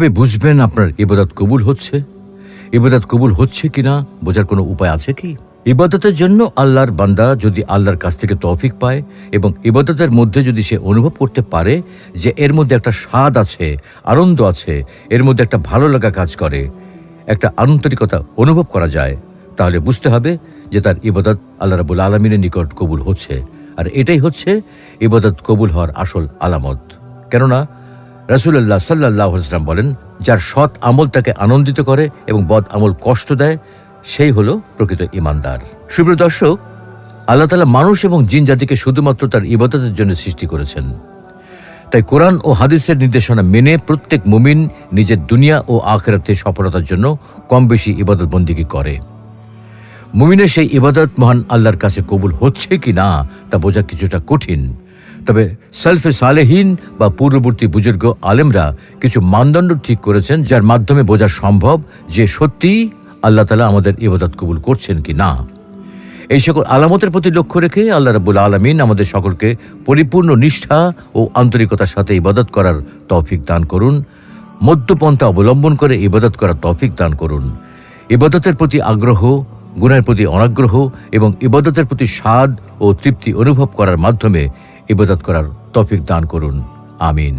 কীভাবে বুঝবেন আপনার ইবাদত কবুল হচ্ছে? ইবাদত কবুল হচ্ছে কিনা বোঝার কোনো উপায় আছে কি? ইবাদতের জন্য আল্লাহর বান্দা যদি আল্লাহর কাছ থেকে তৌফিক পায় এবং ইবাদতের মধ্যে যদি সে অনুভব করতে পারে যে এর মধ্যে একটা স্বাদ আছে, আনন্দ আছে, এর মধ্যে একটা ভালো লাগা কাজ করে, একটা আন্তরিকতা অনুভব করা যায়, তাহলে বুঝতে হবে যে তার ইবাদত আল্লাহ রাবুল আলমিনের নিকট কবুল হচ্ছে। আর এটাই হচ্ছে ইবাদত কবুল হওয়ার আসল আলামত। কেননা রাসুল্লাহ সাল্লাহ ইসলাম বলেন, যার সৎ আমল তাকে আনন্দিত করে এবং বদ আমল কষ্ট দেয়, সেই হলো প্রকৃত ইমানদার সুপ্রিয় দর্শক, আল্লাহ তালা মানুষ এবং জিন জাতিকে শুধুমাত্র তার ইবাদতের জন্য সৃষ্টি করেছেন। তাই কোরআন ও হাদিসের নির্দেশনা মেনে প্রত্যেক মুমিন নিজের দুনিয়া ও আখেরাতে সফলতার জন্য কম বেশি ইবাদত বন্দিগি করে। মুমিনের সেই ইবাদত মহান আল্লাহর কাছে কবুল হচ্ছে কি না তা বোঝা কিছুটা কঠিন। তবে সেলফে সালেহীন বা পূর্ববর্তী বুজুর্গ আলেমরা কিছু মানদণ্ড ঠিক করেছেন, যার মাধ্যমে বোঝা সম্ভব যে সত্যিই আল্লাহ তালা আমাদের ইবাদত কবুল করছেন কি না। এই সকল আলামতের প্রতি লক্ষ্য রেখে আল্লাহ রাবুল আলমিন আমাদের সকলকে পরিপূর্ণ নিষ্ঠা ও আন্তরিকতার সাথে ইবাদত করার তৌফিক দান করুন, মধ্যপন্থা অবলম্বন করে ইবাদত করার তৌফিক দান করুন। ইবাদতের প্রতি আগ্রহ গুণের প্রতি অনাগ্রহ এবং ইবাদতের প্রতি স্বাদ ও তৃপ্তি অনুভব করার মাধ্যমে ইবাদত করার তফিক দান করুন। আমিন।